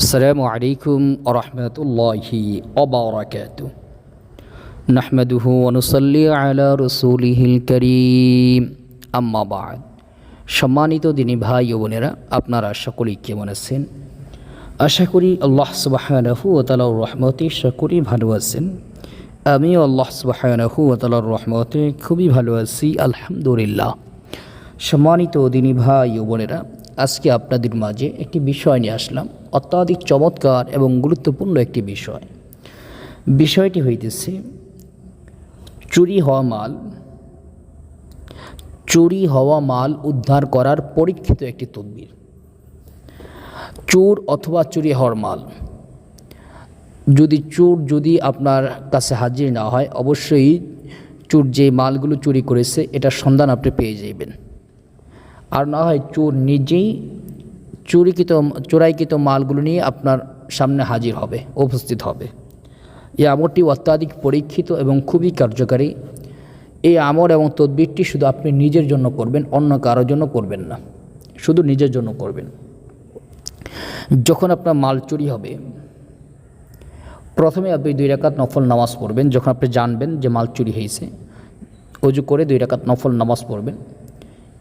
السلام عليكم ورحمة الله وبركاته نحمده ونصلي على رسوله الكريم أما بعد সম্মানিত দিনী ভাই ও বোনেরা আপনারা সকলেই কেমন আছেন আশা করি আল্লাহ সুবাহানহু ও তালার রহমতে সকলেই ভালো আছেন আমিও আল্লাহ সুবাহানহু ও তালার রহমতে খুবই ভালো আছি আলহামদুলিল্লাহ সম্মানিত দিনী ভাই ও বোনেরা আজকে আপনাদের মাঝে একটি বিষয় নিয়ে আসলাম, অত্যাধিক চমৎকার এবং গুরুত্বপূর্ণ একটি বিষয়। বিষয়টি হইতেছে, চুরি হওয়া মাল, চুরি হওয়া মাল উদ্ধার করার পরীক্ষিত একটি তদবির। চোর অথবা চুরি হওয়ার মাল। যদি চোর যদি আপনার কাছে হাজির না হয়, অবশ্যই চোর যে মালগুলো চুরি করেছে, এটার সন্ধান আপনি পেয়ে যাবেন আর না হয় চোর নিজেই চুরিকৃত, চোরাইকৃত মালগুলো নিয়ে আপনার সামনে হাজির হবে, উপস্থিত হবে। এই আমরটি অত্যাধিক পরীক্ষিত এবং খুবই কার্যকারী। এই আমর এবং তদবিরটি শুধু আপনি নিজের জন্য করবেন, অন্য কারোর জন্য করবেন না। শুধু নিজের জন্য করবেন। যখন আপনার মাল চুরি হবে, প্রথমে আপনি দুই রাকাত নফল নামাজ পড়বেন। যখন আপনি জানবেন যে মাল চুরি হয়েছে, অজু করে দুই রাকাত নফল নামাজ পড়বেন।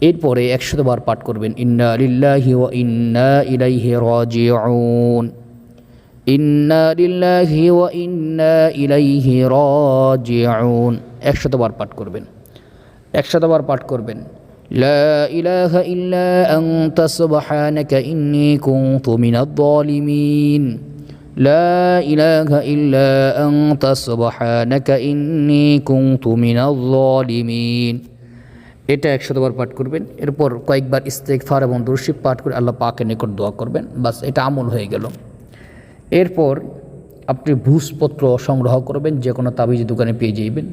এরপরে একশত বার পাঠ করবেন, ইন্না লিল্লাহি ও ইন্না ইলাইহি রাজিউন। ইন্না লিল্লাহি ও ইন্না ইলাইহি রাজিউন। একশত বার পাঠ করবেন একশত বার পাঠ করবেন, লা ইলাহা ইল্লা আনতা সুবহানাকা ইন্নী কুনতু মিনাজ জালিমিন লা ইলাহা ইল্লা আনতা সুবহানাকা ইন্নী কুনতু মিনাজ জালিমিন এটা একশতবার পাঠ করবেন। এরপর কয়েকবার ইস্তেকফার এবং দুরশিব পাঠ করে আল্লাহ পাকের নিকট দোয়া করবেন। বাস, এটা আমল হয়ে গেল। এরপর আপনি ভূসপত্র সংগ্রহ করবেন যে কোনো তাবিজ দোকানে পেয়ে যাইবেন।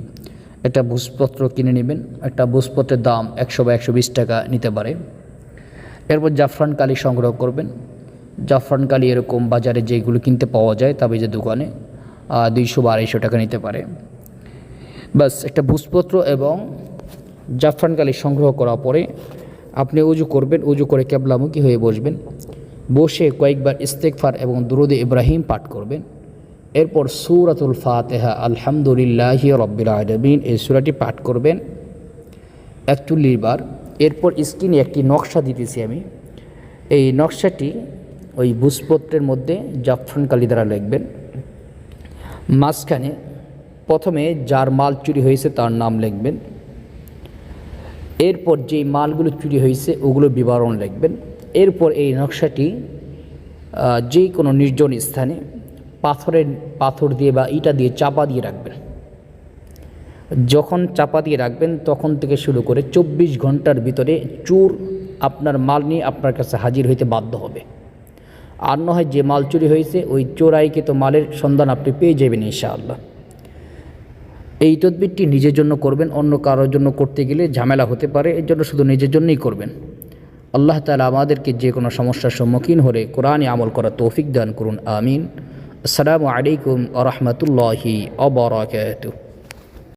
একটা ভূসপত্র কিনে নেবেন, একটা ভূসপত্রের দাম একশো বা একশো বিশ টাকা নিতে পারে। এরপর জাফরান কালি সংগ্রহ করবেন। জাফরান কালি এরকম বাজারে যেগুলো কিনতে পাওয়া যায় তাবিজের দোকানে দুইশো বা আড়াইশো টাকা নিতে পারে। বাস, একটা ভূসপত্র এবং জাফরান কালি সংগ্রহ করার পরে আপনি উজু করবেন, উজু করে ক্যাবলামুখী হয়ে বসবেন। বসে কয়েকবার ইস্তেকফার এবং দুরুদ ইব্রাহিম পাঠ করবেন। এরপর সুরাতুল ফাতেহা, আলহামদুলিল্লাহ রব্বিল আলমিন, এই সুরাটি পাঠ করবেন। একচল্লিশ বার। এরপর স্ক্রিনে একটি নকশা দিতেছি আমি। এই নকশাটি ওই ভূসপত্রের মধ্যে জাফরান কালি দ্বারা লিখবেন। মাঝখানে প্রথমে যার মাল চুরি হয়েছে তার নাম লিখবেন। এরপর যেই মালগুলো চুরি হয়েছে, ওগুলো বিবরণ লিখবেন। এরপর এই নকশাটি যে কোনো নির্জন স্থানে পাথরের পাথর দিয়ে বা ইটা দিয়ে চাপা দিয়ে রাখবেন। যখন চাপা দিয়ে রাখবেন, তখন থেকে শুরু করে চব্বিশ ঘণ্টার ভিতরে চোর আপনার মাল নিয়ে আপনার কাছে হাজির হইতে বাধ্য হবে। আর না হয় যে মাল চুরি হয়েছে, ওই চোরাইকে তো মালের সন্ধান আপনি পেয়ে যাবেন ইনশাআল্লাহ। এই তদবিরটি নিজের জন্য করবেন, অন্য কারোর জন্য করতে গেলে ঝামেলা হতে পারে, এর জন্য শুধু নিজের জন্যই করবেন। আল্লাহ তালা আমাদেরকে যে কোনো সমস্যার সম্মুখীন হলে কোরআনে আমল করা তৌফিক দান করুন, আমিন। আসসালামু আলাইকুম আ রহমতুল্লাহি অবরাকাতুহ